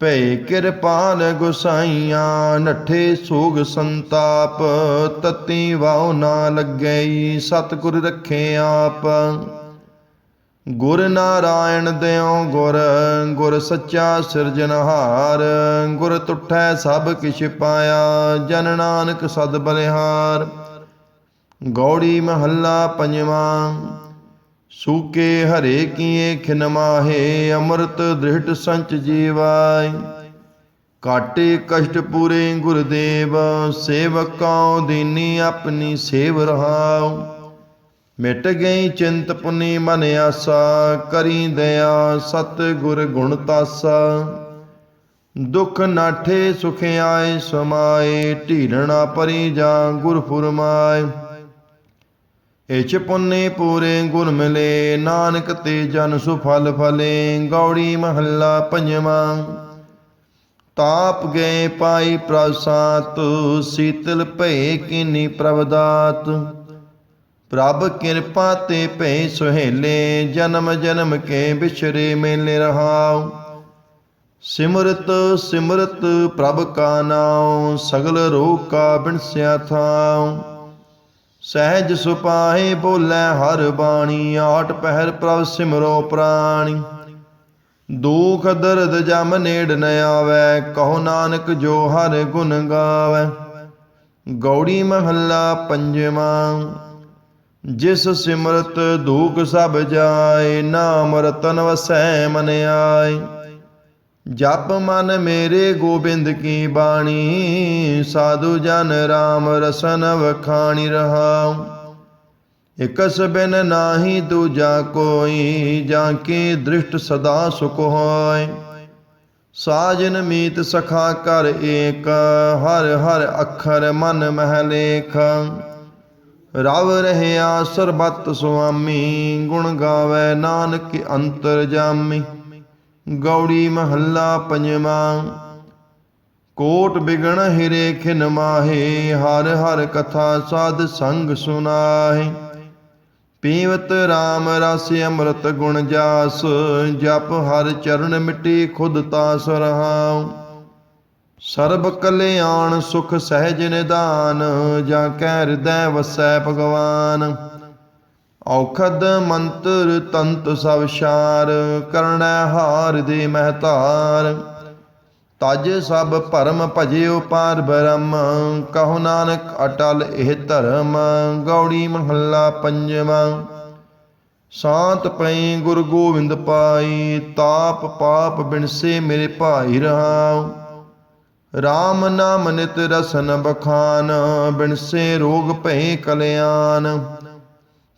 ਭੈ ਕਿਰਪਾਲ ਗੁਸਾਈਆਂ, ਨੱਠੇ ਸੋਗ ਸੰਤਾਪ, ਤਤੀ ਵਾਉ ਨਾ ਲੱਗਈ, ਸਤਿਗੁਰ ਰੱਖੇ ਆਪ। ਗੁਰ ਨਾਰਾਇਣ ਦਿਓ ਗੁਰ ਗੁਰ ਸੱਚਾ ਸਿਰਜਨਹਾਰ ਗੁਰ ਤੁਠੈ ਸਭ ਕਿਛ ਪਾਇਆ, ਜਨ ਨਾਨਕ ਸਦ ਬਲਿਹਾਰ। ਗੌੜੀ ਮਹੱਲਾ ਪੰਜਵਾਂ ਸੂਕੇ ਹਰੇ ਕੀਏ ਖਿਨਮਾਹੇ ਅੰਮ੍ਰਿਤ ਦ੍ਰਿੜ ਸੰਚ ਜੀਵਾਈ ਕਾਟੇ ਕਸ਼ਟ ਪੂਰੇ ਗੁਰਦੇਵ ਸੇਵਕਾਂ ਦੀਨੀ ਆਪਣੀ ਸੇਵ ਰਹਾਉ। ਮਿਟ ਗਈ ਚਿੰਤ ਪੁਨੀ ਮਨ ਆਸਾ, ਕਰੀ ਦਇਆ ਸਤ ਗੁਰ ਗੁਣ ਤਾਸਾ। ਦੁਖ ਨਾਠੇ ਸੁਖ ਆਏ ਸਮਾਏ, ਢੀਲਣਾ ਪਰੀ ਜਾ ਗੁਰ ਫੁਰਮਾਏ ਇਚ ਪੁੰਨੇ ਪੂਰੇ ਗੁਣ ਮਿਲੇ, ਨਾਨਕ ਤੇ ਜਨ ਸੁਫਲ ਫਲੇ ਗੌੜੀ ਮਹੱਲਾ ਪੰਜਵਾਂ। ਤਾਪ ਗਏ ਪਾਈ ਪ੍ਰਸਾਤ ਸੀਤਲ ਭਏ ਕੀਨੀ ਪ੍ਰਵਦਾਤ। ਪ੍ਰਭ ਕਿਰਪਾ ਤੇ ਭੈ ਸੁਹੇਲੇ, ਜਨਮ ਜਨਮ ਕੇ ਵਿਛਰੇ ਮੇਲੇ ਰਹਾਉ। ਸਿਮਰਤ ਸਿਮਰਤ ਪ੍ਰਭ ਕਾ ਨਾਉ, ਸਗਲ ਰੋਗ ਕਾ ਬਿਨਸਿਆ ਥਾਉ। ਸਹਿਜ ਸੁਪਾਹੇ ਬੋਲੇ ਹਰ ਬਾਣੀ, ਆਟ ਪਹਿਰ ਪ੍ਰਭ ਸਿਮਰੋ ਪ੍ਰਾਣੀ। ਦੁਖ ਦਰਦ ਜਮ ਨੇੜ ਨ ਆਵੈ, ਕਹੋ ਨਾਨਕ ਜੋ ਹਰ ਗੁਣ ਗਾਵੈ। ਗੌੜੀ ਮਹੱਲਾ ਪੰਜਵਾਂ, ਜਿਸ ਸਿਮਰਤ ਦੁਖ ਸਭ ਜਾਏ, ਨਾਮ ਰਤਨ ਵਸੈ ਮਨ ਆਏ। ਜਪ ਮਨ ਮੇਰੇ ਗੋਬਿੰਦ ਕੀ ਬਾਣੀ, ਸਾਧੂ ਜਨ RAM ਰਸਨ ਵਖਾਣੀ ਰਹਾਉ। ਇਕਸ ਬਿਨ ਨਾਹੀ ਦੂਜਾ ਕੋਈ, ਜਾਂ ਕੀ ਦ੍ਰਿਸ਼ਟ ਸਦਾ ਸੁਖ ਹੋਏ। ਸਾਜਨ ਮੀਤ ਸਖਾ ਕਰ ਏਕ, ਹਰ ਹਰ ਅੱਖਰ ਮਨ ਮਹਿ ਲੇਖ। ਰਵ ਰਹਿਆ ਸਰਬਤ ਸੁਆਮੀ, ਗੁਣ ਗਾਵੇ ਨਾਨਕ ਅੰਤਰ ਜਾਮੀ। ਗੌੜੀ ਮਹੱਲਾ ਪੰਜਵਾਂ। ਕੋਟ ਬਿਗਣ ਹਿਰੇ ਖਿਨ ਮਾਹੇ, ਹਰ ਹਰ ਕਥਾ ਸਾਧ ਸੰਗ ਸੁਨਾਹੇ। ਪੀਵਤ RAM ਰਸ ਅੰਮ੍ਰਿਤ ਗੁਣ ਜਾਸ, ਜਪ ਹਰ ਚਰਨ ਮਿਟੀ ਖੁਦ ਤਾਸ ਰਹਾਉ। ਸਰਬ ਕਲਿਆਣ ਸੁਖ ਸਹਿਜ ਨਿਦਾਨ, ਜਾਂ ਕੈ ਹਿਰਦੈ ਵਸੈ ਭਗਵਾਨ। ਔਖਦ ਮੰਤਰ ਤੰਤ ਸਭ ਸ਼ਾਰ ਕਰਣੈ ਹਾਰ ਦੇ ਮਹਤਾਰ ਤਜ ਸਭ ਭਰਮ ਭਜਿਓ ਪਾਰ ਬ੍ਰਹਮ, ਕਹੋ ਨਾਨਕ ਅਟਲ ਇਹ ਧਰਮ, ਗੌੜੀ ਮਹੱਲਾ ਪੰਜਵਾਂ। ਸ਼ਾਂਤ ਪਈ ਗੁਰ ਗੋਬਿੰਦ ਪਾਈ, ਤਾਪ ਪਾਪ ਬਿਨਸੇ ਮੇਰੇ ਭਾਈ ਰਹਾਉ। RAM ਨਾਮ ਨਿਤ ਰਸਨ ਬਖਾਨ, ਬਿਨਸੇ ਰੋਗ ਭੈ ਕਲਿਆਣ।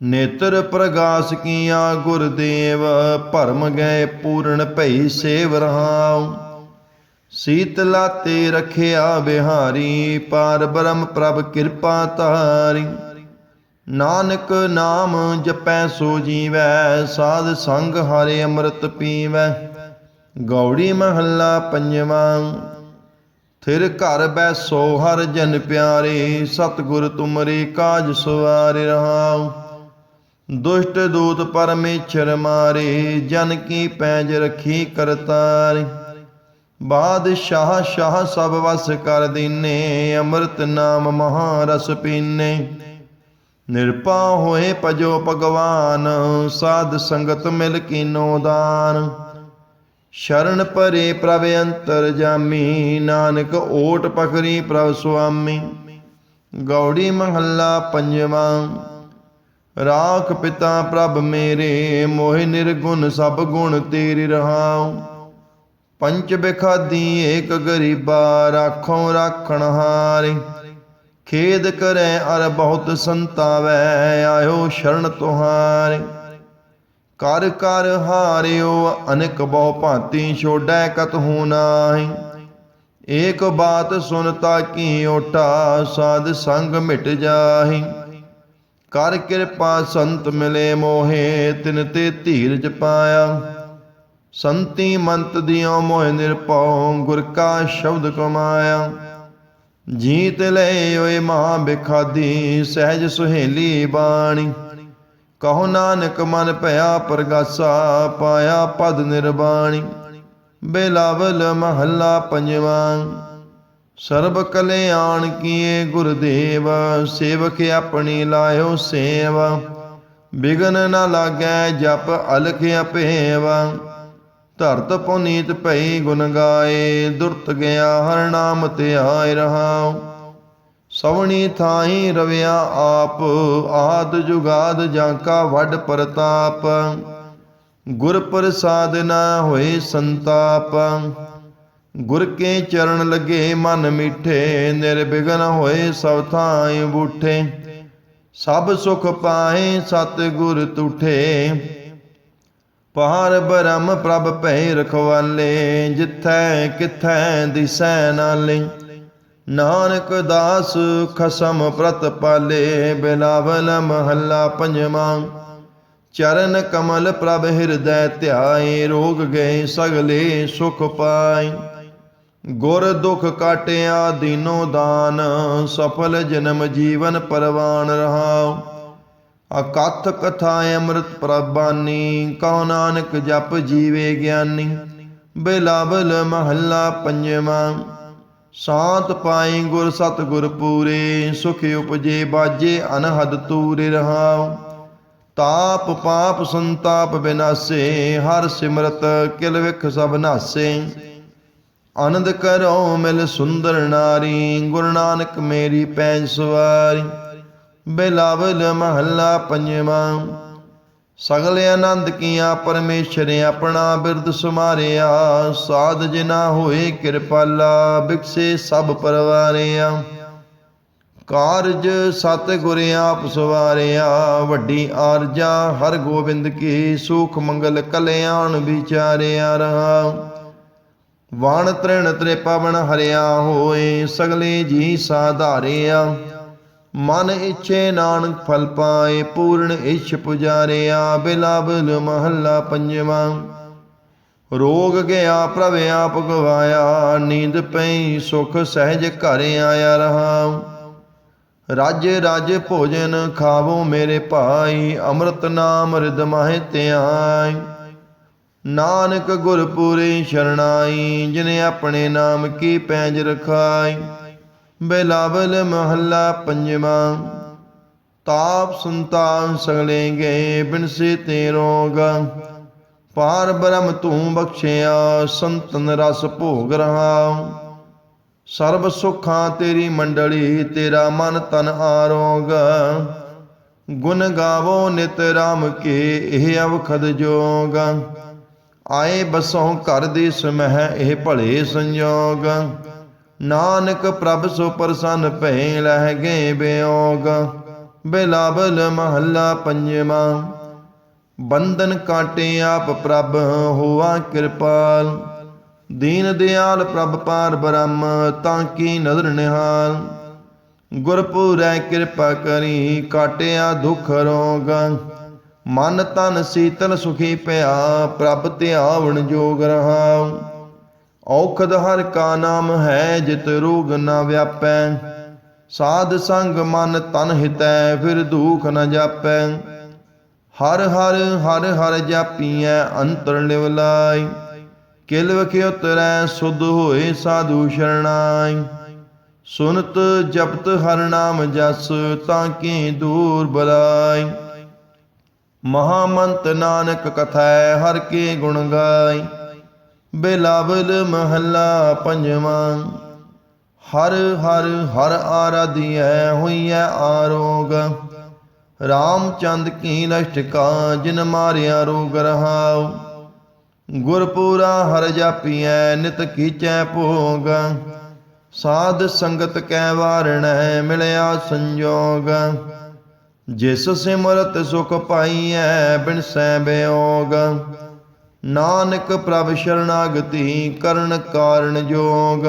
ਨੇਤਰ ਪ੍ਰਗਾਸ ਕੀਆ ਗੁਰਦੇਵ, ਭਰਮ ਗਏ ਪੂਰਨ ਭਈ ਸੇਵ ਰਹਾਉ। ਸੀਤ ਲਾਤੇ ਰਖਿਆ ਬਿਹਾਰੀ ਪਾਰ ਬ੍ਰਹਮ ਪ੍ਰਭ ਕਿਰਪਾ ਤਾਰੀ ਨਾਨਕ ਨਾਮ ਜਪੈ ਸੋ ਜੀਵੈ, ਸਾਧ ਸੰਗ ਹਰਿ ਅੰਮ੍ਰਿਤ ਪੀਵੈ। ਗੌੜੀ ਮਹੱਲਾ ਪੰਜਵਾਂ, ਥਿਰ ਘਰ ਬੈਸੋ ਹਰ ਜਨ ਪਿਆਰੇ, ਸਤਿਗੁਰ ਤੁਮਰੇ ਕਾਜ ਸਵਾਰਿ ਰਹਾਉ। ਦੁਸ਼ਟ ਦੂਤ ਪਰਮੇਸ਼ਰ ਮਾਰੇ, ਜਨ ਕੀ ਪੈਜ ਰਖੀ ਕਰਤਾਰ। ਬਾਦਸ਼ਾਹ ਸ਼ਾਹ ਸਭ ਵਸ ਕਰ ਦੀਨੇ, ਅੰਮ੍ਰਿਤ ਨਾਮ ਮਹਾਰਸ ਪੀਨੇ। ਨਿਰਪਾ ਹੋਏ ਭਜੋ ਭਗਵਾਨ, ਸਾਧ ਸੰਗਤ ਮਿਲ ਕੀਨੋ ਦਾਨ। ਸ਼ਰਨ ਪਰੇ ਪ੍ਰਭ ਅੰਤਰ ਜਾਮੀ, ਨਾਨਕ ਓਟ ਪਖਰੀ ਪ੍ਰਭ ਸੁਆਮੀ। ਗੌੜੀ ਮਹੱਲਾ ਪੰਜਵਾਂ। ਰਾਖ ਪਿਤਾ ਪ੍ਰਭ ਮੇਰੇ, ਮੋਹਿ ਨਿਰਗੁਣ ਸਭ ਗੁਣ ਤੇਰੇ ਰਹਾਉ। ਪੰਚ ਬਿਖਾਦੀ ਏਕ ਗਰੀਬਾ, ਰਾਖੋਂ ਰਾਖਣ ਹਾਰੇ। ਖੇਦ ਕਰੈ ਅਰ ਬਹੁਤ ਸੰਤਾਵੈ, ਆਇਓ ਸ਼ਰਨ ਤੁਹਾਰੇ। ਕਰ ਕਰ ਹਾਰਿਓ, ਅਨੇਕ ਬਹੁ ਭਾਂਤੀ ਛੋੜੈ ਕਤਹੂ ਨਾਹੀ। ਏਕ ਬਾਤ ਸੁਨਤਾ ਕੀ ਓਟਾ, ਸਾਧ ਸੰਗ ਮਿਟ ਜਾਹੀ। ਕਰ ਕਿਰਪਾ ਸੰਤ ਮਿਲੇ ਮੋਹੇ, ਤਿਨ ਤੇ ਧੀਰਜ ਪਾਇਆ। ਸੰਤੀ ਮੰਤ ਦਿਓ ਮੋਹ ਨਿਰਪਉ ਗੁਰ ਕਾ ਸ਼ਬਦ ਕਮਾਇਆ। ਜੀਤ ਲੈ ਓਏ ਮਹਾ ਬਿਖਾਦੀ, ਸਹਿਜ ਸੁਹੇਲੀ ਬਾਣੀ। ਕਹੋ ਨਾਨਕ ਮਨ ਭਇਆ ਪ੍ਰਗਾਸਾ, ਪਾਇਆ ਪਦ ਨਿਰਬਾਣੀ। ਬੇਲਾਵਲ ਮਹੱਲਾ ਪੰਜਵਾਂ। ਸਰਬ ਕਲਿਆਣ ਕੀਏ ਗੁਰਦੇਵ, ਸੇਵਕ ਆਪਣੀ ਲਾਇਓ ਸੇਵ। ਬਿਗਨ ਨ ਲਾਗੈ ਜਪ ਅਲਖ ਅਪੇਵਾ। ਧਰਤ ਪੁਨੀਤ ਭਈ ਗੁਣ ਗਾਏ, ਦੁਰਤ ਗਿਆ ਹਰ ਨਾਮ ਤੇ ਆਇ ਰਹਾਉ ਸਵਣੀ ਥਾਈ ਰਵਿਆ ਆਪ, ਆਦ ਜੁਗਾਦ ਜਾਂ ਕਾ ਵੱਡ ਪ੍ਰਤਾਪ। ਗੁਰ ਪ੍ਰਸਾਦ ਨਾ ਹੋਏ ਸੰਤਾਪ। ਗੁਰ ਕੇ ਚਰਨ ਲਗੇ ਮਨ ਮਿੱਠੇ ਨਿਰਬਿਘਨ ਹੋਏ ਸਭ ਥਾਈ ਬੂਠੇ। ਸਭ ਸੁਖ ਪਾਏ ਸਤ ਗੁਰ ਤੁਠੇ। ਪਹਾਰ ਬ੍ਰਹਮ ਪ੍ਰਭ ਭੈ ਰਖਵਾਲੇ, ਜਿਥੈ ਕਿਥੈ ਦਿਸੈ ਨਾਲੇ। ਨਾਨਕ ਦਾਸ ਖਸਮ ਪ੍ਰਤ ਪਾਲੇ, ਬਿਲਾਵਲ ਮਹੱਲਾ ਪੰਜਵਾਂ। ਚਰਨ ਕਮਲ ਪ੍ਰਭ ਹਿਰਦੈ ਧਿਆਏ, ਰੋਗ ਗਏ ਸਗਲੇ ਸੁਖ ਪਾਏ। ਗੁਰ ਦੁਖ ਕਾਟਿਆ ਦੀਨੋ ਦਾਨ, ਸਫਲ ਜਨਮ ਜੀਵਨ ਪਰਵਾਨ ਰਹਾਉ। ਅਕਥ ਕਥਾ ਅੰਮ੍ਰਿਤ ਪ੍ਰਬਾਨੀ ਕਉ ਨਾਨਕ ਜਪ ਜੀਵੇ ਗਿਆਨੀ। ਬਿਲਾਵਲ ਮਹੱਲਾ ਪੰਜਵਾਂ, ਸ਼ਾਂਤ ਪਾਈ ਗੁਰ ਸਤ ਗੁਰ ਪੂਰੇ, ਸੁਖ ਉਪਜੇ ਬਾਜੇ ਅਨਹਦ ਤੂਰੇ ਰਹਾ ਤਾਪ ਪਾਪ ਸੰਤਾਪ ਬਿਨਾਸੇ, ਹਰ ਸਿਮਰਤ ਕਿਲ ਵਿਖ ਸਭ ਨਾਸੇ। ਆਨੰਦ ਕਰੋ ਮਿਲ ਸੁੰਦਰ ਨਾਰੀ, ਗੁਰੂ ਨਾਨਕ ਮੇਰੀ ਪੈਜ ਸਵਾਰੀ। ਬਿਲਾਵਲ ਮਹੱਲਾ ਪੰਜਵਾਂ, ਸਗਲ ਆਨੰਦ ਕੀਆ ਪਰਮੇਸ਼ਰ ਆਪਣਾ ਬਿਰਦ ਸੁਮਾਰਿਆ। ਸਾਧ ਜਿਨਾ ਹੋਏ ਕਿਰਪਾਲਾ ਬਿਕਸੇ ਸਭ ਪਰਵਾਰਿਆ। ਕਾਰਜ ਸਤ ਗੁਰ ਆਪ ਸਵਾਰਿਆ, ਵੱਡੀ ਆਰਜਾ ਹਰ ਗੋਬਿੰਦ ਕੀ ਸੁਖ ਮੰਗਲ ਕਲਿਆਣ ਵਿਚਾਰਿਆ ਰਹਾ। ਵਾਣ ਤ੍ਰਿਣ ਤ੍ਰਿਪਵਨ ਹਰਿਆ ਹੋਏ, ਸਗਲੇ ਜੀ ਸਾਧਾਰਿਆ। ਮਨ ਇੱਛੇ ਨਾਨਕ ਫਲ ਪਾਏ, ਪੂਰਨ ਇਛ ਪੁਜਾਰਿਆ ਬਿਲਾਬਲ ਮਹੱਲਾ ਪੰਜਵਾਂ। ਰੋਗ ਗਿਆ ਪ੍ਰਭ ਆਪ ਗਵਾਇਆ, ਨੀਂਦ ਪਈ, ਸੁਖ ਸਹਿਜ ਘਰ ਆਇਆ ਰਹਾ। ਰਾਜ ਰਾਜ ਭੋਜਨ ਖਾਵੋ ਮੇਰੇ ਭਾਈ, ਅੰਮ੍ਰਿਤ ਨਾਮ ਰਿਦ ਮਾਹਿ ਧਿਆਈ ਨਾਨਕ ਗੁਰਪੁਰੇ ਸ਼ਰਣਾਈ, ਜਿਨੇ ਆਪਣੇ ਨਾਮ ਕੀ ਪੈਜ ਰਖਾਈ। ਬਿਲਾਵਲ ਮਹੱਲਾ ਪੰਜਵਾਂ, ਤਾਪ ਸੰਤਾਨ ਸਗਲੇ ਗਏ, ਬਿਨਸੇ ਤੇ ਰੋਗ। ਪਾਰ ਬ੍ਰਹਮ ਤੂੰ ਬਖਸ਼ਿਆ, ਸੰਤਨ ਰਸ ਭੋਗ ਰਹਾ। ਸਰਬ ਸੁਖਾਂ ਤੇਰੀ ਮੰਡਲੀ, ਤੇਰਾ ਮਨ ਤਨ ਆਰੋਗ। ਗੁਣ ਗਾਵੋ ਨਿਤ ਰਾਮ ਕੇ, ਇਹ ਅਵਖਦ ਜੋਗ। ਆਏ ਬਸੋਂ ਘਰ ਦੀ ਸਮਹਿ, ਇਹ ਭਲੇ ਸੰਜੋਗ। ਨਾਨਕ ਪ੍ਰਭ ਸੋ ਪ੍ਰਸੰਨ ਭੈ ਲਹਿ ਗਏ ਬਿਯੋਗ ਬਿਲਾਵਲ ਮਹੱਲਾ ਪੰਜਵਾਂ। ਬੰਧਨ ਕਾਟੇ ਆਪ ਪ੍ਰਭ ਹੋਆ ਕਿਰਪਾਲ। ਦੀਨ ਦਿਆਲ ਪ੍ਰਭ ਪਾਰ ਬ੍ਰਹਮ, ਤਾਂ ਕੀ ਨਦਰ ਨਿਹਾਲ। ਗੁਰਪੁਰੈ ਕਿਰਪਾ ਕਰੀ, ਕਾਟਿਆ ਦੁਖ ਰੋਗ। ਮਨ ਤਨ ਸੀਤਲ ਸੁਖੀ ਪਿਆ, ਪ੍ਰਭ ਧਿਆਵਣ ਜੋਗ ਰਹਾ ਔਖਦ ਹਰ ਕਾ ਨਾਮ ਹੈ, ਜਿਤ ਰੋਗ ਨਾ ਵਿਆਪੈ। ਸਾਧ ਸੰਗ ਮਨ ਤਨ ਹਿਤੈ, ਫਿਰ ਦੁਖ ਨ ਜਾਪੈ। ਹਰ ਹਰ ਹਰ ਹਰ ਜਾਪੀਐ, ਅੰਤਰ ਲਿਵ ਲਾਈ ਕਿਲ ਵਖੇ ਉਤਰੈ, ਸੁਧ ਹੋਏ ਸਾਧੂ ਸ਼ਰਣਾਈ ਸੁਨਤ ਜਪਤ ਹਰ ਨਾਮ ਜਸ, ਤਾਂ ਕੀ ਦੂਰ ਬਲਾਈ ਮਹਾਮੰਤ ਨਾਨਕ ਕਥੈ ਹਰ ਕੇ ਗੁਣ ਗਾਈ। ਬਿਲਾਵਲ ਮਹੱਲਾ ਪੰਜਵਾਂ। ਹਰ ਹਰ ਹਰ ਆਰਾਧਿਐ ਹੋਈਐ ਆਰੋਗ। ਰਾਮਚੰਦ ਕੀ ਲਸ਼ਟਕਾ ਜਿਨ ਮਾਰਿਆ ਰੋਗ ਰਹਾਉ। ਗੁਰਪੂਰਾ ਹਰ ਜਾਪੀਐ ਨਿਤ ਕੀਚੈ ਭੋਗ। ਸਾਧ ਸੰਗਤ ਕੈ ਵਾਰਣੈ ਮਿਲਿਆ ਸੰਜੋਗ। ਜਿਸ ਸਿਮਰਤ ਸੁਖ ਪਾਈਐ, ਬਿਨ ਸੈ ਬਿਯੋਗ ਨਾਨਕ ਪ੍ਰਭ ਸ਼ਰਨਾਗਤੀ ਕਰਨ ਕਾਰਨ ਜੋਗ।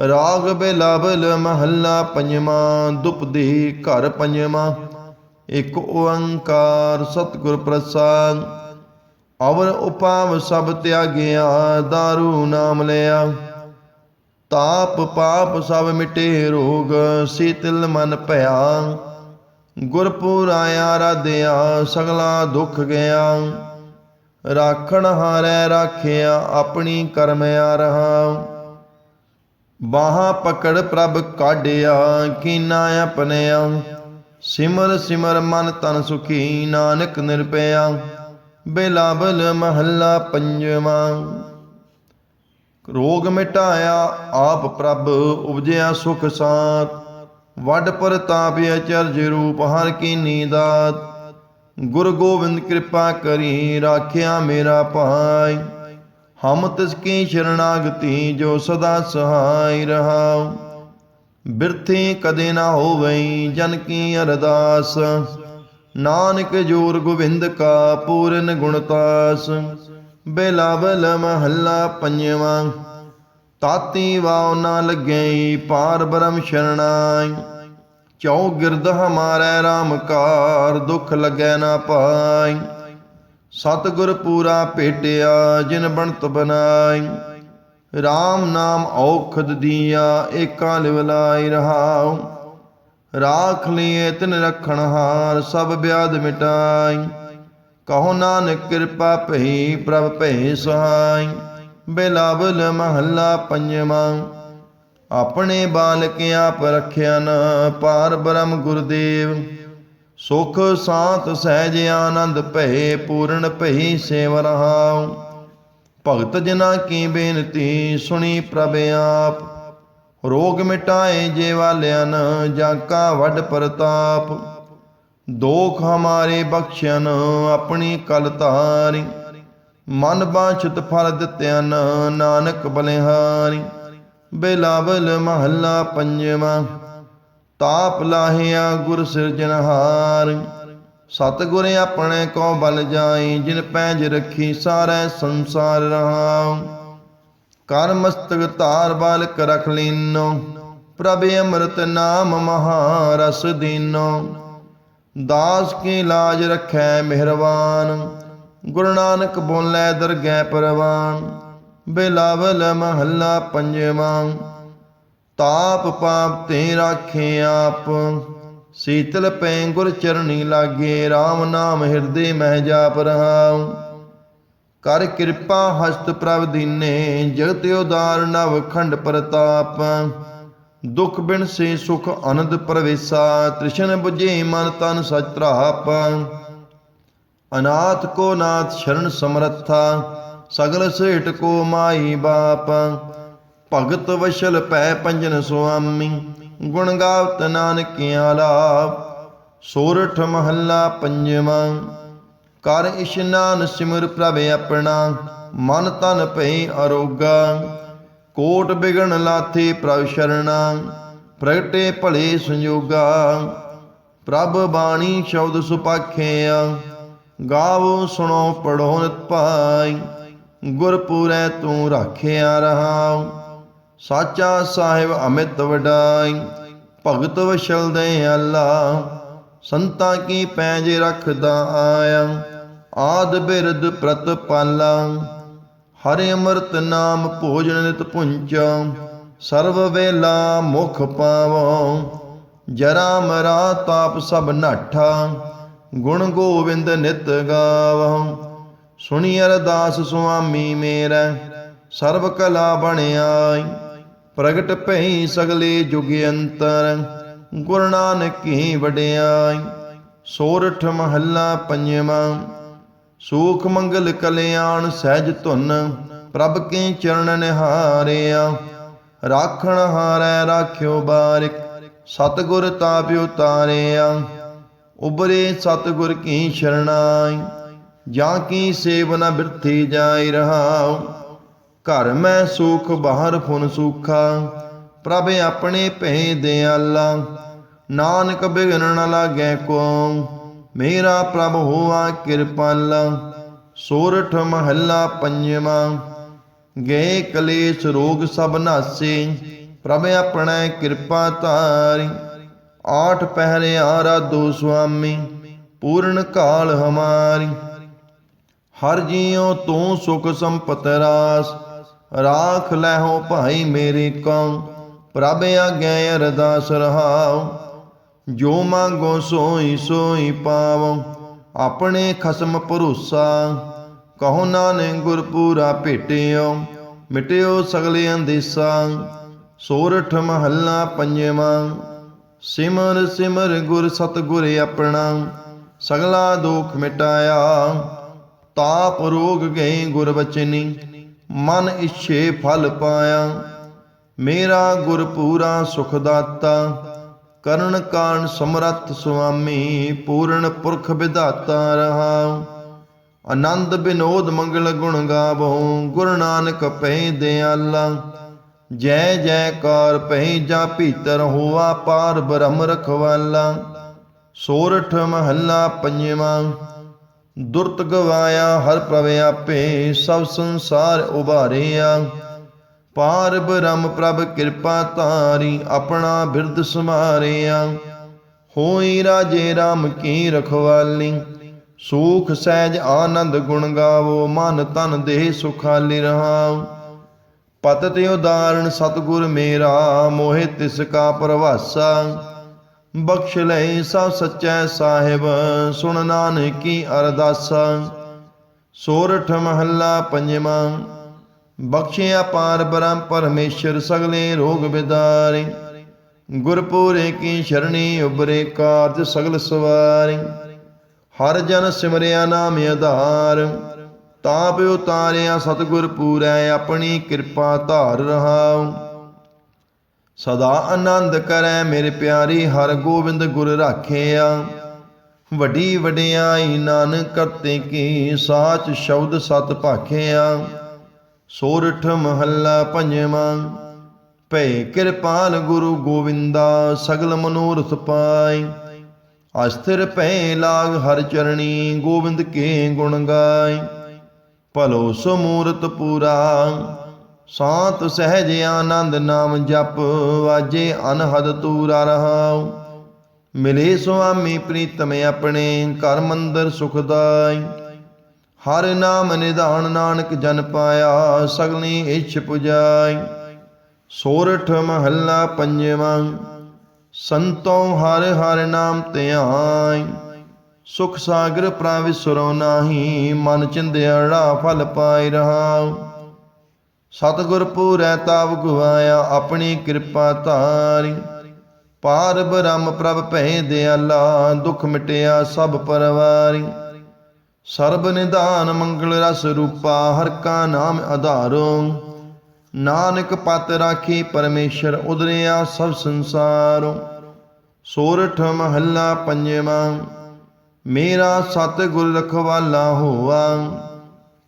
ਰਾਗ ਬਿਲਾਵਲ ਮਹੱਲਾ ਪੰਜਵਾਂ ਦੁਪਦੀ ਘਰ ਪੰਜਵਾਂ। ਇੱਕ ਓੰਕਾਰ ਸਤਿਗੁਰ ਪ੍ਰਸਾਦ। ਅਵਰ ਉਪਾਵ ਸਭ ਤਿਆਗਿਆ, ਦਾਰੂ ਨਾਮ ਲਿਆ। ਤਾਪ ਪਾਪ ਸਭ ਮਿਟੇ ਰੋਗ, ਸੀਤਲ ਮਨ ਭਇਆ। ਗੁਰਪੁਰਾ ਆਰਾਧਿਆ ਸਗਲਾ ਦੁੱਖ ਗਿਆ। ਰਾਖਣ ਹਾਰੈ ਰਾਖਿਆ, ਆਪਣੀ ਕਰਮ ਆ ਰਹਾ। ਬਾਹਾਂ ਪਕੜ ਪ੍ਰਭ ਕਾਢਿਆ, ਕੀਨਾ ਆਪਣਿਆ। ਸਿਮਰ ਸਿਮਰ ਮਨ ਤਨ ਸੁਖੀ, ਨਾਨਕ ਨਿਰਪਿਆ ਬਿਲਾਵਲ ਮਹੱਲਾ ਪੰਜਵਾਂ। ਰੋਗ ਮਿਟਾਇਆ ਆਪ ਪ੍ਰਭ, ਉਪਜਿਆ ਸੁਖ ਸਾਤ ਵੱਡ ਪ੍ਰਤਾਪ ਅਚਰਜ ਰੂਪ, ਹਰ ਕੀ ਨੀਦਾਤ ਗੁਰ ਗੋਬਿੰਦ ਕਿਰਪਾ ਕਰੀ, ਰਾਖਿਆ ਮੇਰਾ ਭਾਈ। ਹਮ ਤਿਸ ਕੀ ਸ਼ਰਣਾਗਤੀ, ਜੋ ਸਦਾ ਸਹਾਈ ਰਹਾਉ। ਬਿਰਥੀ ਕਦੇ ਨਾ ਹੋਵਈ, ਜਨ ਕੀ ਅਰਦਾਸ। ਨਾਨਕ ਜੋਰ ਗੋਬਿੰਦ ਕਾ ਪੂਰਨ ਗੁਣਤਾਸ ਬਿਲਾਵਲ ਮਹੱਲਾ ਪੰਜਵਾਂ। ਤਾਤੀ ਵਾਉ ਨਾ ਲੱਗਈ, ਪਾਰ ਬ੍ਰਹਮ ਸ਼ਰਣਾਈ। ਚਉ ਗਿਰਦ ਹਮਾਰੇ RAM ਕਾਰ ਦੁਖ ਲੱਗੈ ਨਾ ਪਾਈ। ਸਤਿਗੁਰ ਪੂਰਾ ਭੇਟਿਆ, ਜਿਨ ਬਣਤ ਬਨਾਈ। RAM ਨਾਮ ਔਖਦ ਦੀਆ, ਏਕਾ ਲਿਵਲਾਈ ਰਹਾਉ। ਰਾਖ ਲਿਏ ਤਿਨ ਰਖਣ ਹਾਰ, ਸਭ ਬਿਆਦ ਮਿਟਾਈ। ਕਹੋ ਨਾਨਕ ਕਿਰਪਾ ਭਈ, ਪ੍ਰਭ ਭੈ ਸਹਾਈ। ਬਿਲਾਵਲ ਮਹੱਲਾ ਪੰਜਵਾਂ। ਆਪਣੇ ਬਾਲਕ ਆਪ ਰਖਿਆ ਪਾਰ ਬ੍ਰਹਮ ਗੁਰਦੇਵ। ਸੁਖ ਸਾਤ ਸਹਿਜ ਆਨੰਦ ਭਏ ਪੂਰਨ ਭਈ ਸੇਵ ਰਹਾਉ। ਭਗਤ ਜਨਾ ਕੀ ਬੇਨਤੀ ਸੁਣੀ ਪ੍ਰਭ ਆਪ। ਰੋਗ ਮਿਟਾਏ ਜੇ ਵਾਲਿਆਂ ਨ ਜਾਂ ਕਾ ਵੱਡ ਪ੍ਰਤਾਪ। ਦੋਖ ਹਮਾਰੇ ਬਖਸ਼ਣ ਆਪਣੀ ਕਲ ਧਾਰੀ। ਮਨ ਬਾਛਤ ਫਲ ਦਿੱਤਿਆਂ ਨਾਨਕ ਬਲਿਹਾਰੀ। ਬਿਲਾਵਲ ਮਹੱਲਾ ਪੰਜਵਾਂ, ਤਾਪ ਲਾਹਿਆ ਗੁਰ ਸਿਰਜਨਹਾਰ ਸਤਿਗੁਰ ਆਪਣੇ ਕੋ ਬਲ ਜਾਈ, ਜਿਨ ਪੈਜ ਰੱਖੀ ਸਾਰੇ ਸੰਸਾਰ ਰਹਾਉ। ਕਰ ਮਸਤਕ ਧਾਰ ਬਾਲਕ ਰਖ ਲੀਨੋ, ਪ੍ਰਭ ਅੰਮ੍ਰਿਤ ਨਾਮ ਮਹਾਰਸ ਦੀਨੋ। ਦਾਸ ਕੀ ਲਾਜ ਰਖੈ ਮਿਹਰਬਾਨ ਗੁਰੂ ਨਾਨਕ ਬੋਲੇ ਦਰਗਹਿ ਪਰਵਾਨ, ਬਿਲਾਵਲ ਮਹੱਲਾ ਪੰਜਵਾਂ। ਤਾਪ ਪਾਪ ਤੇ ਰਾਖੇ ਆਪ, ਸੀਤਲ ਪੈ ਗੁਰ ਚਰਣੀ ਲਾਗੇ RAM ਨਾਮ ਹਿਰਦੇ ਮਹਿ ਜਾਪ ਰਹਾਉ ਕਰ ਕਿਰਪਾ ਹਸਤ ਪ੍ਰਭ ਦੀਨੇ, ਜਗਤ ਉਦਾਰ ਨਵ ਖੰਡ ਪ੍ਰਤਾਪ। ਦੁਖ ਬਿਨ ਸੇ ਸੁਖ ਆਨੰਦ ਪ੍ਰਵੇਸਾ, ਤ੍ਰਿਸ਼ਨ ਬੁਝੇ ਮਨ ਤਨ ਸਚ ਤਰਾਪ। ਅਨਾਥ ਕੋ ਨਾਥ ਸ਼ਰਨ ਸਮਰੱਥਾ, ਸਗਲ ਸੇਠ ਕੋ ਮਾਈ ਬਾਪ। ਭਗਤ ਵਸ਼ਲ ਪੈ ਪੰਜਨ ਸੁਆਮੀ, ਗੁਣ ਗਾਵਤ ਨਾਨਕ ਲਾਭ ਸੋਰਠ ਮਹੱਲਾ ਪੰਜਵਾਂ, ਕਰ ਇਸ਼ਨਾਨ ਸਿਮਰ ਪ੍ਰਭ ਆਪਣਾ, ਮਨ ਤਨ ਭਈ ਅਰੋਗਾ। ਕੋਟ ਬਿਗਣ ਲਾਥੇ ਪ੍ਰਭ ਸ਼ਰਣਾ, ਪ੍ਰਗਟੇ ਭਲੇ ਸੰਯੋਗਾ ਪ੍ਰਭ ਬਾਣੀ ਸ਼ਬਦ ਸੁਪਾਖਿਆ ਗਾਵੋ ਸੁਣੋ ਪੜੋ ਨਿਤ ਪਾਈ, ਗੁਰਪੂਰੈ ਤੂੰ ਰਾਖਿਆ ਰਹਾਉ। ਸਾਚਾ ਸਾਹਿਬ ਅਮਿਤ ਵਡਾਈ, ਭਗਤ ਵਸ਼ਲ ਦੇ ਅੱਲਾ। ਸੰਤਾਂ ਕੀ ਪੈਜ ਰੱਖਦਾ ਆਇਆ, ਆਦ ਬਿਰਦ ਪ੍ਰਤ ਪਾਲਾ। ਹਰਿ ਅੰਮ੍ਰਿਤ ਨਾਮ ਭੋਜਨ ਨਿਤ ਪੁੰਚਾ, ਸਰਵ ਵੇਲਾ ਮੁਖ ਪਾਵੋ। ਜਰਾ ਮਰਾ ਤਾਪ ਸਭ ਨਾਠਾ ਗੁਣ ਗੋਬਿੰਦ ਨਿਤ ਗਾਵਹੁ। ਸੁਣੀ ਅਰਦਾਸ ਸੁਆਮੀ ਮੇਰਾ, ਸਰਬ ਕਲਾ ਬਣਾਈ ਪ੍ਰਗਟ ਭਈ ਸਗਲੇ ਜੁਗ ਅੰਤਰ, ਗੁਰੂ ਨਾਨਕ ਕੀ ਵਡਿਆਈ ਸੋਰਠ ਮਹੱਲਾ ਪੰਜਵਾਂ, ਸੂਖ ਮੰਗਲ ਕਲਿਆਣ ਸਹਿਜ ਧੁਨ, ਪ੍ਰਭ ਕੇ ਚਰਨ ਨਿਹਾਰਿਆ। ਰਾਖਣ ਹਾਰੈ, ਰਾਖਿਓ ਬਾਰਿਕ, ਸਤਗੁਰ ਤਾਪ ਉਤਾਰਿਆ। ਉਬਰੇ ਸਤਗੁਰ ਕੀ ਸ਼ਰਣਾਈ, ਜਾਂ ਕੀ ਸੇਵਨਾ ਨ ਬਿਰਥੀ ਜਾਈ ਰਹਾਉ। ਘਰ ਮੈਂ ਸੁਖ, ਬਾਹਰ ਫੁਨ ਸੁਖਾ, ਪ੍ਰਭ ਆਪਣੇ ਭੈ ਦਿਆਲਾ। ਨਾਨਕ ਬਿਗਨ ਨ ਲਾਗੈ ਕੋ ਮੇਰਾ ਪ੍ਰਭ ਹੋਆ ਕਿਰਪਾਲਾ। ਸੋਰਠ ਮਹੱਲਾ ਪੰਜਵਾਂ, ਗਏ ਕਲੇਸ਼ ਰੋਗ ਸਭ ਨਾਸੇ, ਪ੍ਰਭ ਆਪਣਾ ਕਿਰਪਾ ਧਾਰੀ। ਆਠ ਪਹਿਰੇ ਆਰਾਧੋ ਸੁਆਮੀ, ਪੂਰਨ ਕਾਲ ਹਮਾਰੀ। ਹਰ ਜੀਉ ਤੂੰ ਸੁਖ ਸੰਪਤ ਰਾਸ, ਰਾਖ ਲੈਹੋ ਭਾਈ ਮੇਰੇ ਕਉ, ਪ੍ਰਭ ਆਗੇ ਅਰਦਾਸ ਰਹਾਉ। ਜੋ ਮੰਗੋ ਸੋਈ ਸੋਈ ਪਾਵੋ, ਆਪਣੇ ਖਸਮ ਭਰੋਸਾ। ਕਹੋ ਨਾਨਕ ਗੁਰ ਪੂਰਾ ਭੇਟਿਓ, ਮਿਟਿਓ ਸਗਲੇ ਅੰਦੇਸਾ। ਸੋਰਠ ਮਹੱਲਾ ਪੰਜਵਾਂ। ਸਿਮਰ ਸਿਮਰ ਗੁਰ ਸਤਗੁਰ ਆਪਣਾ, ਸਗਲਾ ਦੁਖ ਮਿਟਾਇਆ। ਤਾਪ ਰੋਗ ਗਏ ਗੁਰ ਬਚਨੀ ਮਨ ਇਛੇ ਫਲ ਪਾਇਆ। ਮੇਰਾ ਗੁਰ ਪੂਰਾ ਸੁਖ ਦਾਤਾ, ਕਰਨ ਕਾਣ ਸਮਰੱਥ ਸੁਆਮੀ, ਪੂਰਨ ਪੁਰਖ ਵਿਧਾਤਾ ਰਹਾ। ਆਨੰਦ ਬਿਨੋਦ ਮੰਗਲ ਗੁਣ ਗਾਵੋ, ਗੁਰੂ ਨਾਨਕ ਪੈ ਦਿਆਲਾ। ਜੈ ਜੈਕਾਰ ਪੈ ਜਾ ਭੀਤਰ ਹੋਆ ਪਾਰ ਬ੍ਰਹਮ ਰਖਵਾਲਾ, ਸੋਰਠ ਮਹੱਲਾ ਪੰਜਵਾਂ। ਦੁਰਤ ਗਵਾਇਆ ਹਰ ਪ੍ਰਭ ਆਪੇ ਸਭ ਸੰਸਾਰ ਉਭਾਰਿਆ। ਪਾਰ ਬ੍ਰਹਮ ਪ੍ਰਭ ਕਿਰਪਾ ਤਾਰੀ ਆਪਣਾ ਬਿਰਦ ਸਮਾਰਿਆ। ਹੋਈ ਰਾਜੇ RAM ਕੀ ਰਖਵਾਲੀ, ਸੂਖ ਸਹਿਜ ਆਨੰਦ ਗੁਣ ਗਾਵੋ, ਮਨ ਤਨ ਦੇਹ ਸੁਖਾਲੀ ਰਹਾਉ ਪਤ ਤੇ ਉਦਾਹਰਣ ਸਤਗੁਰ ਮੇਰਾ, ਮੋਹਿ ਤਿਸ ਕਾ ਪ੍ਰਵਾਸਾ। ਬਖਸ਼ ਲੈ ਸਭ ਸੱਚੈ ਸਾਹਿਬ, ਸੁਣ ਨਾਨਕੀ ਅਰਦਾਸਾ। ਸੋਰਠ ਮਹੱਲਾ ਪੰਜਵਾਂ, ਬਖਸ਼ਿਆ ਪਾਰ ਬ੍ਰਹਮ ਪਰਮੇਸ਼ਰ ਸਗਲੇ ਰੋਗ ਵਿਦਾਰੇ ਗੁਰਪੂਰੇ ਕੀ ਸ਼ਰਣੀ ਉਬਰੇ ਕਾਰਜ ਸਗਲ ਸਵਾਰੀ। ਹਰ ਜਨ ਸਿਮਰਿਆ ਨਾਮ ਆਧਾਰ। ਤਾਂ ਪਿਓ ਉਤਾਰਿਆ ਸਤਗੁਰ ਪੂਰੈ, ਆਪਣੀ ਕਿਰਪਾ ਧਾਰ ਰਹਾਉ। ਸਦਾ ਆਨੰਦ ਕਰੈ ਮੇਰੇ ਪਿਆਰੀ, ਹਰ ਗੋਬਿੰਦ ਗੁਰ ਰਾਖਿਆ। ਵੱਡੀ ਵਡਿਆਈ ਨਾਨਕ ਕਰਤੇ ਕੀ ਸਾਚ ਸ਼ਬਦ ਸਤ ਭਾਖਿਆ। ਸੋਰਠ ਮਹੱਲਾ ਪੰਜਵਾਂ ਭੈ ਕਿਰਪਾਲ ਗੁਰੂ ਗੋਵਿੰਦਾ, ਸਗਲ ਮਨੋਰਥ ਪਾਈ। ਅਸਥਿਰ ਭੈ ਲਾਗ ਹਰ ਚਰਣੀ, ਗੋਬਿੰਦ ਕੇ ਗੁਣ ਗਾਏ ਭਲੋ ਸਮੂਰਤ ਪੂਰਾ। ਸਾਤ ਸਹਿਜ ਆਨੰਦ ਨਾਮ ਜਪ, ਵਾਜੇ ਅਨਹਦ ਤੂਰਾ ਰਹਾਉ। ਮਿਲੇ ਸੁਆਮੀ ਪ੍ਰੀਤਮ ਆਪਣੇ, ਘਰ ਮੰਦਰ ਸੁਖਦਾਈ ਹਰ ਨਾਮ ਨਿਧਾਨ ਨਾਨਕ ਜਨ ਪਾਇਆ, ਸਗਲੀ ਇੱਛ ਪੁਜਾਈ। ਸੋਰਠ ਮਹੱਲਾ ਪੰਜਵਾਂ, ਸੰਤੋਂ ਹਰ ਹਰ ਨਾਮ ਧਿਆਈ। ਸੁਖ ਸਾਗਰ ਪ੍ਰਵਿਸਰੋ ਨਾਹੀ, ਮਨ ਚਿੰਦਿਆੜਾ ਫਲ ਪਾਇ ਰਹਾਉ। ਸਤਿਗੁਰ ਪੂਰੈ ਤਾਪ ਗਵਾਇਆ ਆਪਣੀ ਕਿਰਪਾ ਧਾਰੀ। ਪਾਰ ਬ੍ਰਹਮ ਪ੍ਰਭ ਭੈ ਦਿਆਲਾ, ਦੁਖ ਮਿਟਿਆ ਸਭ ਪਰਵਾਰੀ। ਸਰਬ ਨਿਧਾਨ ਮੰਗਲ ਰਸ ਰੂਪਾ, ਹਰ ਕਾ ਨਾਮ ਆਧਾਰੋ ਨਾਨਕ ਪਤ ਰਾਖੀ ਪਰਮੇਸ਼ਰ, ਉਦਰਿਆ ਸਭ ਸੰਸਾਰੋ। ਸੋਰਠ ਮਹੱਲਾ ਪੰਜਵਾਂ। ਮੇਰਾ ਸਤਿਗੁਰ ਰਖਵਾਲਾ ਹੋਆ।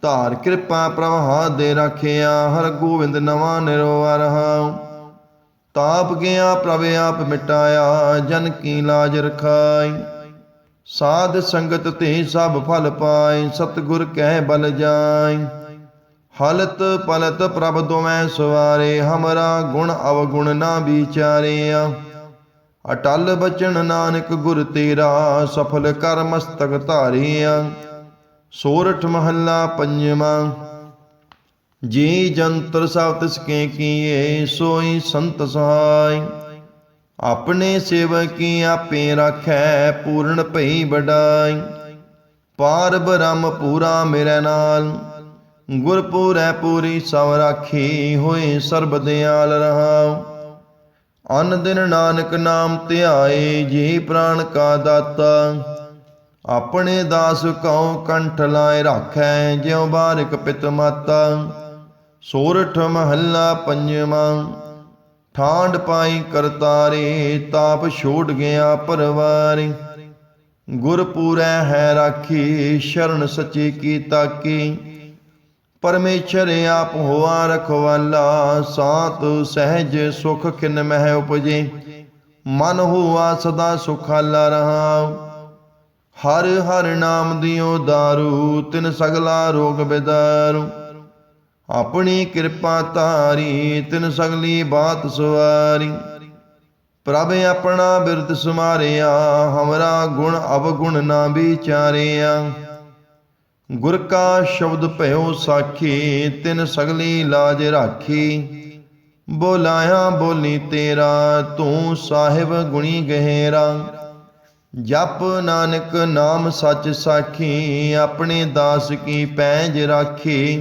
ਧਾਰ ਕਿਰਪਾ ਪ੍ਰਵਾਹ ਦੇ ਰੱਖਿਆ। ਹਰ ਗੋਬਿੰਦ ਨਵਾਂ ਨਿਰਵਾ ਰਹਾ। ਤਾਪ ਗਿਆ, ਪ੍ਰਭ ਆਪ ਮਿਟਾਇਆ। ਜਨ ਕੀ ਲਾਜ ਰਖਾਈ। ਸਾਧ ਸੰਗਤ ਤੇ ਸਭ ਫਲ ਪਾਏ ਸਤਗੁਰ ਕਹਿ ਬਲ ਜਾਈ। ਹਲਤ ਪਲਤ ਪ੍ਰਭ ਦੋਵੇਂ ਸਵਾਰੇ। ਹਮਰਾ ਗੁਣ ਅਵਗੁਣ ਨਾ ਵਿਚਾਰਿਆ। ਅਟਲ ਬਚਨ ਨਾਨਕ ਗੁਰ ਤੇਰਾ, ਸਫਲ ਕਰ ਮਸਤਕ ਧਾਰਿਆ, ਸੋਰਠ ਮਹੱਲਾ ਪੰਜਵਾਂ। ਜੀ ਜੰਤਰ ਸਭ ਤਿਸ ਕੇ ਕੀਏ, ਸੋਈ ਸੰਤ ਸਹਾਈ। ਆਪਣੇ ਸੇਵਕੀ ਆਪੇ ਰਾਖੈ, ਪੂਰਨ ਭਈ ਵਡਾਈ। ਪਾਰ ਬ੍ਰਹਮ ਪੂਰਾ ਮੇਰੇ ਨਾਲ, ਗੁਰਪੂਰੈ ਪੂਰੀ ਸਭ ਰਾਖੀ, ਹੋਏ ਸਰਬ ਦਿਆਲ ਰਹਾਉ। ਅਨ ਦਿਨ ਨਾਨਕ ਨਾਮ ਧਿਆਏ, ਜੀ ਪ੍ਰਾਣ ਕਾ ਦਾਤਾ। ਆਪਣੇ ਦਾਸ ਕਉ ਕੰਠ ਲਾਏ ਰਾਖੈ, ਜਿਉ ਬਾਰਿਕ ਪਿਤ ਮਾਤਾ। ਸੋਰਠ ਮਹੱਲਾ ਪੰਜਵਾਂ ਠਾਂਡ ਪਾਈ ਕਰਤਾਰੇ, ਤਾਪ ਛੋੜ ਗਿਆ ਪਰਵਾਰੀ। ਗੁਰਪੂਰੈ ਹੈ ਰਾਖੀ, ਸ਼ਰਨ ਸੱਚੀ ਕੀ। ਤਾਕੀ ਪਰਮੇਸ਼ਰ ਆਪ ਹੋਆ ਰਖਵਾਲਾ, ਸਾਤ ਸਹਿਜ ਸੁਖ ਕਿਨ ਮਹਿ ਉਪਜੇ। ਮਨ ਹੋਆ ਸਦਾ ਸੁਖਾਲਾ ਰਹਾ। ਹਰ ਹਰ ਨਾਮ ਦਿਓ ਦਾਰੂ, ਤਿਨ ਸਗਲਾ ਰੋਗ ਬਿਦਾਰੂ। ਆਪਣੀ ਕਿਰਪਾ ਤਾਰੀ ਤਿਨ ਸਗਲੀ ਬਾਤ ਸਵਾਰੀ। ਪ੍ਰਭ ਆਪਣਾ ਬਿਰਤ ਸਮਾਰਿਆ, ਹਮਰਾ ਗੁਣ ਅਵਗੁਣ ਨਾ ਵਿਚਾਰਿਆ। ਗੁਰ ਕਾ ਸ਼ਬਦ ਭਇਓ ਸਾਖੀ, ਤਿਨ ਸਗਲੀ ਲਾਜ ਰਾਖੀ। ਬੋਲਾਇਆ ਬੋਲੀ ਤੇਰਾ, ਤੂੰ ਸਾਹਿਬ ਗੁਣੀ ਗਹਿਰਾ। ਜਪ ਨਾਨਕ ਨਾਮ ਸੱਚ ਸਾਖੀ, ਆਪਣੇ ਦਾਸ ਕੀ ਪੈਜ ਰਾਖੀ।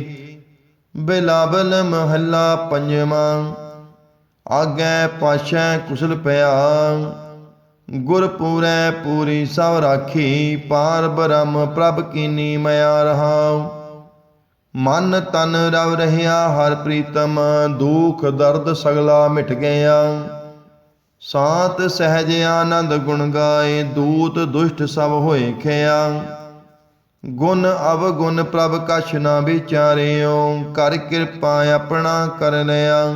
ਬਿਲਾਵਲ ਮਹੱਲਾ ਪੰਜਵਾਂ, ਆਗੈ ਪਾਛੈ ਕੁਸ਼ਲ ਪਿਆ। ਗੁਰ ਪੂਰੈ ਪੂਰੀ ਸਭ ਰਾਖੀ, ਪਾਰ ਬ੍ਰਹਮ ਪ੍ਰਭ ਕੀਨੀ ਮਿਆ ਰਹਾਉ। ਮਨ ਤਨ ਰਵ ਰਹਿਆ ਹਰ ਪ੍ਰੀਤਮ, ਦੁਖ ਦਰਦ ਸਗਲਾ ਮਿਟ ਗਿਆ। ਸਾਤ ਸਹਿਜ ਆਨੰਦ ਗੁਣ ਗਾਏ, ਦੂਤ ਦੁਸ਼ਟ ਸਭ ਹੋਏ ਖਿਆ। ਗੁਣ ਅਵਗੁਣ ਪ੍ਰਭ ਕਛ ਨਾ ਵਿਚਾਰਿਓ, ਕਰ ਕਿਰਪਾ ਆਪਣਾ ਕਰ ਲਿਆ।